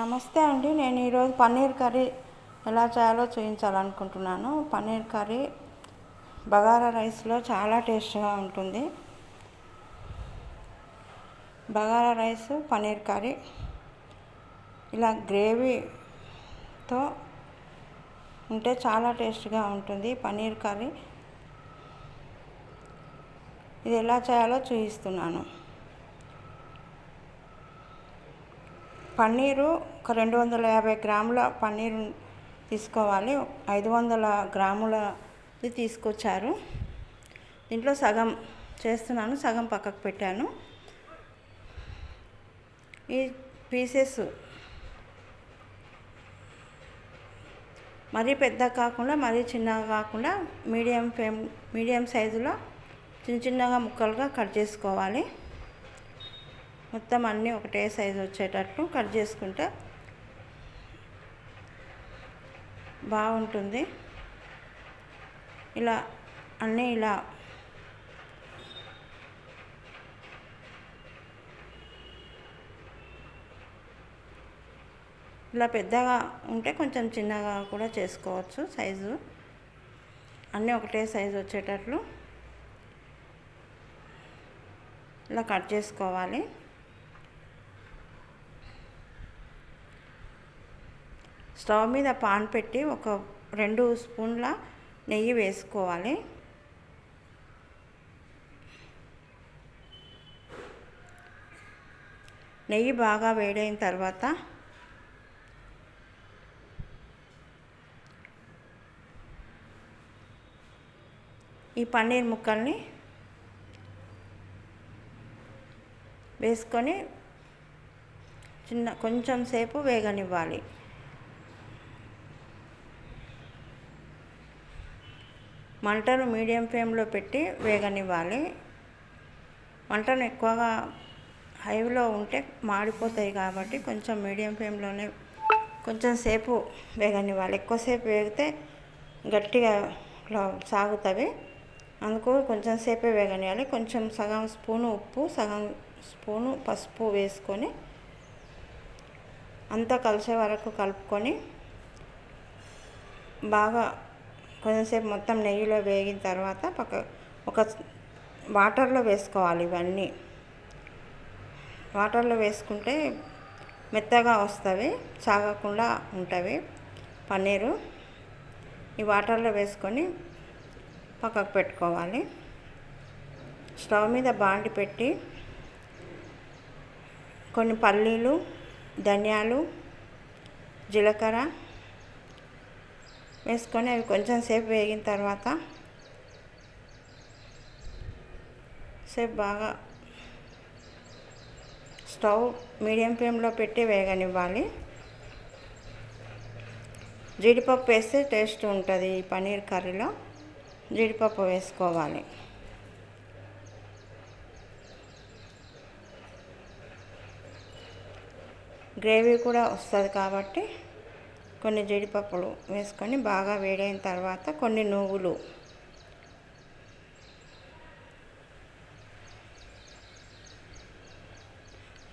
నమస్తే అండి. నేను ఈరోజు పన్నీర్ కర్రీ ఎలా చేయాలో చూపించాలనుకుంటున్నాను పన్నీర్ కర్రీ బగారా రైస్లో చాలా టేస్ట్గా ఉంటుంది. బగారా రైస్ పన్నీర్ కర్రీ ఇలా గ్రేవీతో ఉంటే చాలా టేస్ట్గా ఉంటుంది. పన్నీర్ కర్రీ ఇది ఎలా చేయాలో చూపిస్తున్నాను పన్నీరు ఒక రెండు వందల యాభై గ్రాముల పన్నీరు తీసుకోవాలి. ఐదు వందల గ్రాములది తీసుకొచ్చారు. దీంట్లో సగం చేస్తున్నాను సగం పక్కకు పెట్టాను. ఈ పీసెస్ మరీ పెద్ద కాకుండా మరీ చిన్నగా కాకుండా మీడియం ఫ్లేమ్ మీడియం సైజులో చిన్న చిన్నగా ముక్కలుగా కట్ చేసుకోవాలి. మొత్తం అన్నీ ఒకటే సైజు వచ్చేటట్టు కట్ చేసుకుంటే బాగుంటుంది. ఇలా అన్నీ ఇలా ఇలా పెద్దగా ఉంటే కొంచెం చిన్నగా కూడా చేసుకోవచ్చు సైజు. అన్నీ ఒకటే సైజు వచ్చేటట్లు ఇలా కట్ చేసుకోవాలి. స్టవ్ మీద పాన్ పెట్టి ఒక రెండు స్పూన్ల నెయ్యి వేసుకోవాలి. నెయ్యి బాగా వేడైన తర్వాత ఈ పన్నీర్ ముక్కల్ని వేసుకొని చిన్న కొంచెం సేపు వేగనివ్వాలి. మంటను మీడియం ఫ్లేమ్లో పెట్టి వేగనివ్వాలి. మంటను ఎక్కువగా హైలో ఉంటే మాడిపోతాయి కాబట్టి కొంచెం మీడియం ఫ్లేమ్లోనే కొంచెం సేపు వేగనివ్వాలి. ఎక్కువసేపు వేగితే గట్టిగా సాగుతుంది. అందుకు కొంచెం సేపే వేగనివ్వాలి కొంచెం సగం స్పూను ఉప్పు సగం స్పూను పసుపు వేసుకొని అంతా కలిసే వరకు కలుపుకొని బాగా కొంచెంసేపు మొత్తం నెయ్యిలో వేగిన తర్వాత పక్క ఒక వాటర్లో వేసుకోవాలి ఇవన్నీ. వాటర్లో వేసుకుంటే మెత్తగా వస్తుంది సాగకుండా ఉంటుంది పన్నీరు ఈ వాటర్లో వేసుకొని పక్కకు పెట్టుకోవాలి. స్టవ్ మీద బాండి పెట్టి కొన్ని పల్లీలు ధనియాలు జీలకర్ర వేసుకొని అవి కొంచెం సేపు వేగిన తర్వాత సేపు బాగా స్టవ్ మీడియం ఫ్లేమ్లో పెట్టి వేగనివ్వాలి. జీడిపప్పు వేస్తే టేస్ట్ ఉంటుంది ఈ పన్నీర్ కర్రీలో. జీడిపప్పు వేసుకోవాలి. గ్రేవీ కూడా వస్తుంది కాబట్టి కొన్ని జీడిపప్పులు వేసుకొని బాగా వేడైన తర్వాత కొన్ని నువ్వులు.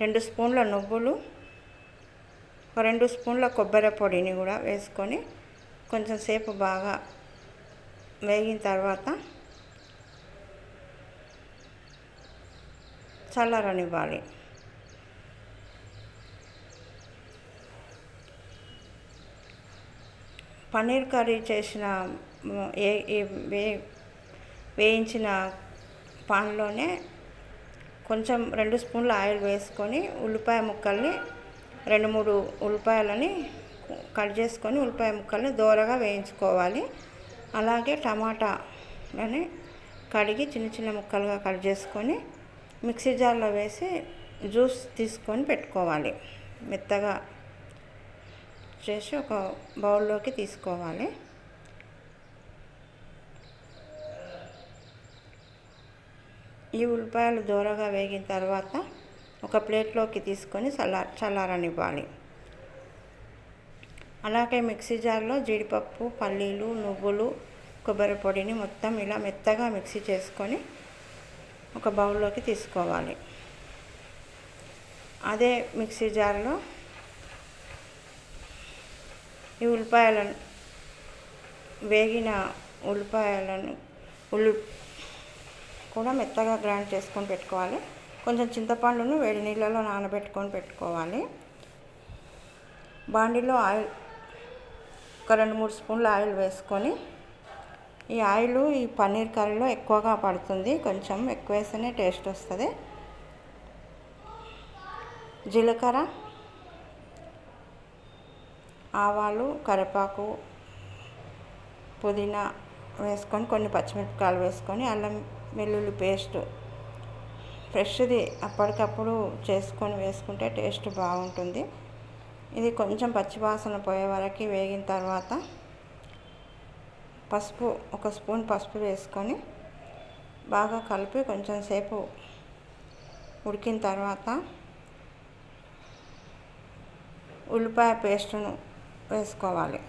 రెండు స్పూన్ల నువ్వులు ఒక రెండు స్పూన్ల కొబ్బరి పొడిని కూడా వేసుకొని కొంచెం సేపు బాగా వేగిన తర్వాత చల్లరనివ్వాలి. పన్నీర్ కర్రీ చేసిన ఏ వే వేయించిన పాన్లోనే కొంచెం రెండు స్పూన్ల ఆయిల్ వేసుకొని ఉల్లిపాయ ముక్కల్ని రెండు మూడు ఉల్లిపాయలని కట్ చేసుకొని ఉల్లిపాయ ముక్కల్ని దూరగా వేయించుకోవాలి. అలాగే టమాటాలని కడిగి చిన్న చిన్న ముక్కలుగా కట్ చేసుకొని మిక్సీ జార్లో వేసి జ్యూస్ తీసుకొని పెట్టుకోవాలి. మెత్తగా చేసి ఒక బౌల్లోకి తీసుకోవాలి. ఈ ఉల్లిపాయలు దూరగా వేగిన తర్వాత ఒక ప్లేట్లోకి తీసుకొని చల్లా చల్లారనివ్వాలి. అలాగే మిక్సీ జార్లో జీడిపప్పు పల్లీలు నువ్వులు కొబ్బరి పొడిని మొత్తం ఇలా మెత్తగా మిక్సీ చేసుకొని ఒక బౌల్లోకి తీసుకోవాలి. అదే మిక్సీ జార్లో ఈ ఉల్లిపాయలను వేగిన ఉల్లిపాయలను ఉల్లి కూడా మెత్తగా గ్రైండ్ చేసుకొని పెట్టుకోవాలి. కొంచెం చింతపండును వేడి నీళ్ళలో నానబెట్టుకొని పెట్టుకోవాలి. బాండిలో ఆయిల్ ఒక రెండు మూడు స్పూన్ల ఆయిల్ వేసుకొని ఈ ఆయిల్ ఈ పన్నీర్ కర్రీలో ఎక్కువగా పడుతుంది. కొంచెం ఎక్కువ వేస్తేనే టేస్ట్ వస్తుంది. జీలకర్ర ఆవాలు కరివేపాకు పుదీనా వేసుకొని కొన్ని పచ్చిమిరపకాయలు వేసుకొని అల్లం వెల్లుల్లి పేస్ట్ ఫ్రెష్ది అప్పటికప్పుడు చేసుకొని వేసుకుంటే టేస్ట్ బాగుంటుంది. ఇది కొంచెం పచ్చివాసన పోయే వరకు వేగిన తర్వాత పసుపు ఒక స్పూన్ పసుపు వేసుకొని బాగా కలిపి కొంచెం సేపు ఉడికిన తర్వాత ఉల్లిపాయ పేస్టును వేసుకోవాలి.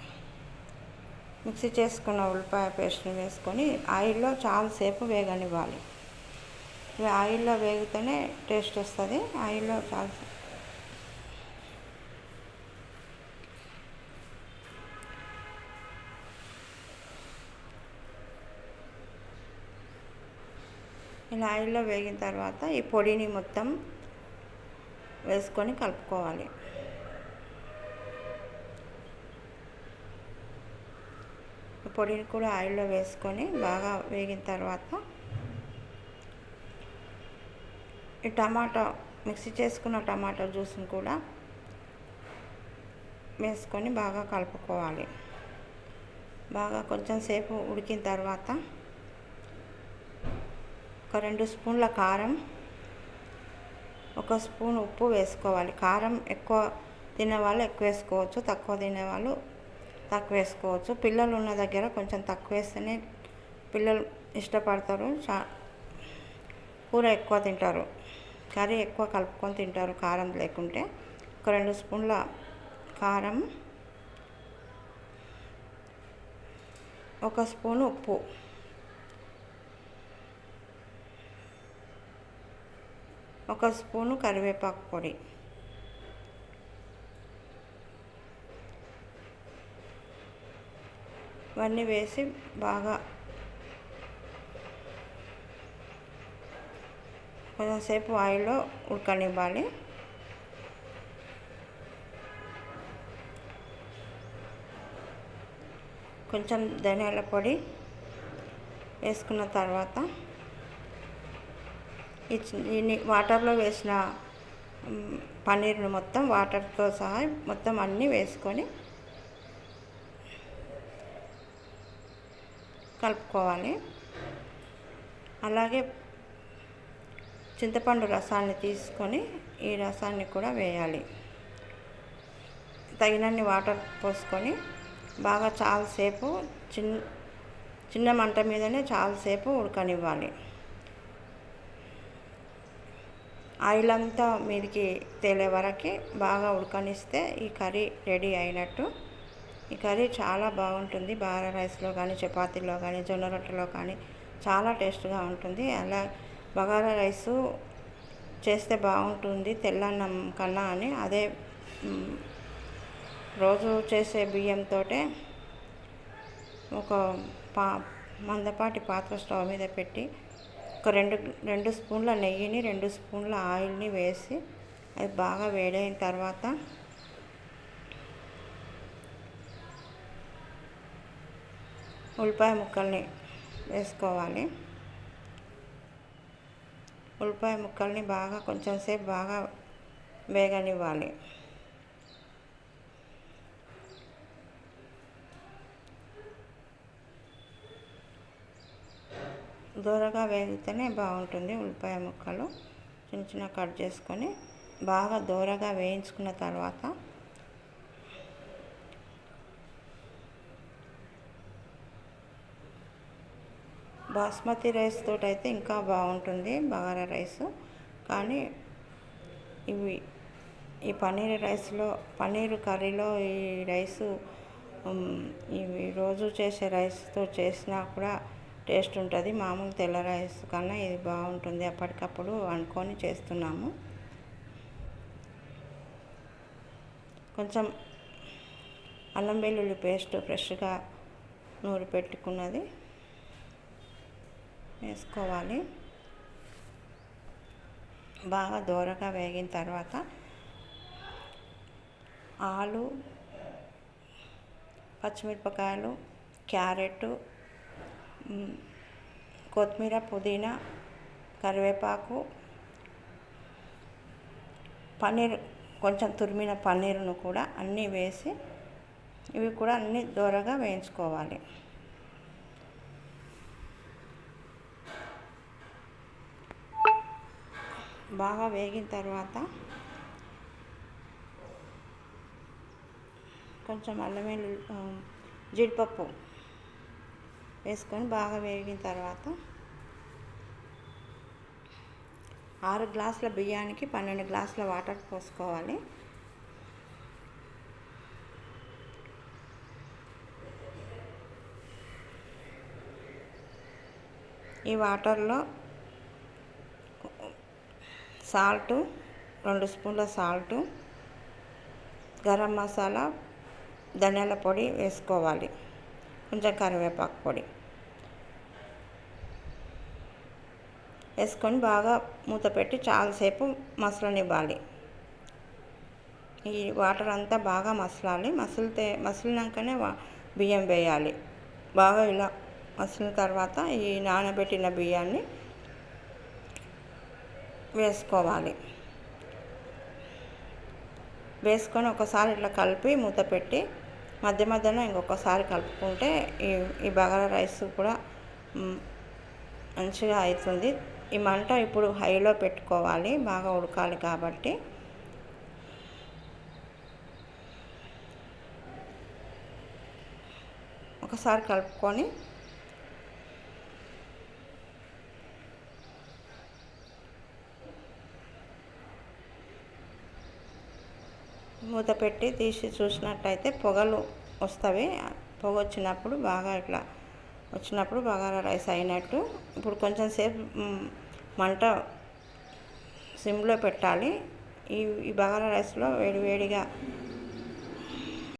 మిక్సీ చేసుకున్న ఉల్లిపాయ పేస్ట్ని వేసుకొని ఆయిల్లో చాలాసేపు వేగనివ్వాలి. ఇవి ఆయిల్లో వేగితేనే టేస్ట్ వస్తుంది. ఆయిల్లో చాలా ఇలా ఆయిల్లో వేగిన తర్వాత ఈ పొడిని మొత్తం వేసుకొని కలుపుకోవాలి. పొడిని కూడా ఆయిల్లో వేసుకొని బాగా వేగిన తర్వాత ఈ టమాటా మిక్సీ చేసుకున్న టమాటా జ్యూస్ని కూడా వేసుకొని బాగా కలుపుకోవాలి. బాగా కొంచెం సేపు ఉడికిన తర్వాత ఒక రెండు స్పూన్ల కారం ఒక స్పూన్ ఉప్పు వేసుకోవాలి. కారం ఎక్కువ తినే వాళ్ళు ఎక్కువ వేసుకోవచ్చు తక్కువ తినేవాళ్ళు తక్కువ వేసుకోవచ్చు పిల్లలు ఉన్న దగ్గర కొంచెం తక్కువ వేస్తేనే పిల్లలు ఇష్టపడతారు. చా కూర ఎక్కువ తింటారు. కర్రీ ఎక్కువ కలుపుకొని తింటారు కారం లేకుంటే. ఒక రెండు స్పూన్ల కారం ఒక స్పూన్ ఉప్పు. ఒక స్పూను కరివేపాకు పొడి. ఇవన్నీ వేసి బాగా కొంచెంసేపు ఆయిల్లో ఉడకనివ్వాలి. కొంచెం ధనియాల పొడి వేసుకున్న తర్వాత ఈ వాటర్లో వేసిన పన్నీర్ను మొత్తం వాటర్తో సహా మొత్తం అన్నీ వేసుకొని కలుపుకోవాలి. అలాగే చింతపండు రసాన్ని తీసుకొని ఈ రసాన్ని కూడా వేయాలి. తగినన్ని వాటర్ పోసుకొని బాగా చాలాసేపు చిన్న చిన్న మంట మీదనే చాలాసేపు ఉడకనివ్వాలి. ఆయిల్ అంతా మీదికి తేలే వరకు బాగా ఉడకనిస్తే ఈ కర్రీ రెడీ అయినట్టు ఈ కర్రీ చాలా బాగుంటుంది. బాగా రైస్లో కానీ చపాతీలో కానీ జొన్న రొట్టెలో కానీ చాలా టేస్ట్గా ఉంటుంది. అలా బగారా రైసు చేస్తే బాగుంటుంది తెల్లన్నం కన్నా అని. అదే రోజు చేసే బియ్యంతో ఒక పా మందపాటి పాత్ర స్టవ్ మీద పెట్టి ఒక రెండు రెండు స్పూన్ల నెయ్యిని రెండు స్పూన్ల ఆయిల్ని వేసి అది బాగా వేడైన తర్వాత ఉల్లిపాయ ముక్కల్ని వేసుకోవాలి. ఉల్లిపాయ ముక్కల్ని బాగా కొంచెం సేపు బాగా వేగనివ్వాలి. దూరగా వేగితేనే బాగుంటుంది ఉల్లిపాయ ముక్కలు. చిన్న చిన్న కట్ చేసుకొని బాగా దూరగా వేయించుకున్న తర్వాత బాస్మతి రైస్ తోటి అయితే ఇంకా బాగుంటుంది బగారా రైస్. కానీ ఇవి ఈ పన్నీర్ రైస్లో పన్నీర్ కర్రీలో ఈ రైస్ ఇవి రోజు చేసే రైస్తో చేసినా కూడా టేస్ట్ ఉంటుంది. మామూలు తెల్ల రైస్ కన్నా ఇది బాగుంటుంది. అప్పటికప్పుడు అనుకొని చేస్తున్నాము. కొంచెం అల్లం వెల్లుల్లి పేస్ట్ ఫ్రెష్గా నూరి పెట్టుకున్నది వేసుకోవాలి. బాగా దూరగా వేగిన తర్వాత ఆలు పచ్చిమిరపకాయలు క్యారెట్ కొత్తిమీర పుదీనా కరివేపాకు పన్నీర్ కొంచెం తురిమిన పన్నీరును కూడా అన్నీ వేసి ఇవి కూడా అన్నీ దూరగా వేయించుకోవాలి. బాగా వేగిన తర్వాత కొంచెం అల్లం వెల్లుల్లి జీడిపప్పు వేసుకొని బాగా వేగిన తర్వాత ఆరు గ్లాసుల బియ్యానికి పన్నెండు గ్లాసుల వాటర్ పోసుకోవాలి. ఈ వాటర్లో సాల్టు రెండు స్పూన్ల సాల్టు గరం మసాలా ధనియాల పొడి వేసుకోవాలి కొంచెం కరివేపాకు పొడి. వేసుకొని బాగా మూత పెట్టి చాలాసేపు మసలనివ్వాలి. ఈ వాటర్ అంతా బాగా మసలాలి. మసిలితే మసిలినాకనే బియ్యం వేయాలి. బాగా ఇలా మసిలిన తర్వాత ఈ నానబెట్టిన బియ్యాన్ని వేసుకోవాలి. వేసుకొని ఒకసారి ఇట్లా కలిపి మూత పెట్టి మధ్య మధ్యలో ఇంకొకసారి కలుపుకుంటే ఈ ఈ బగారా రైస్ కూడా మంచిగా అవుతుంది. ఈ మంట ఇప్పుడు హైలో పెట్టుకోవాలి బాగా ఉడకాలి కాబట్టి. ఒకసారి కలుపుకొని మూత పెట్టి తీసి చూసినట్టయితే పొగలు వస్తవి పొగ వచ్చినప్పుడు బాగా ఇట్లా వచ్చినప్పుడు బగారా రైస్ అయినట్టు. ఇప్పుడు కొంచెం సేపు మంట సిమ్లో పెట్టాలి. ఈ ఈ బగారా రైస్లో వేడి వేడిగా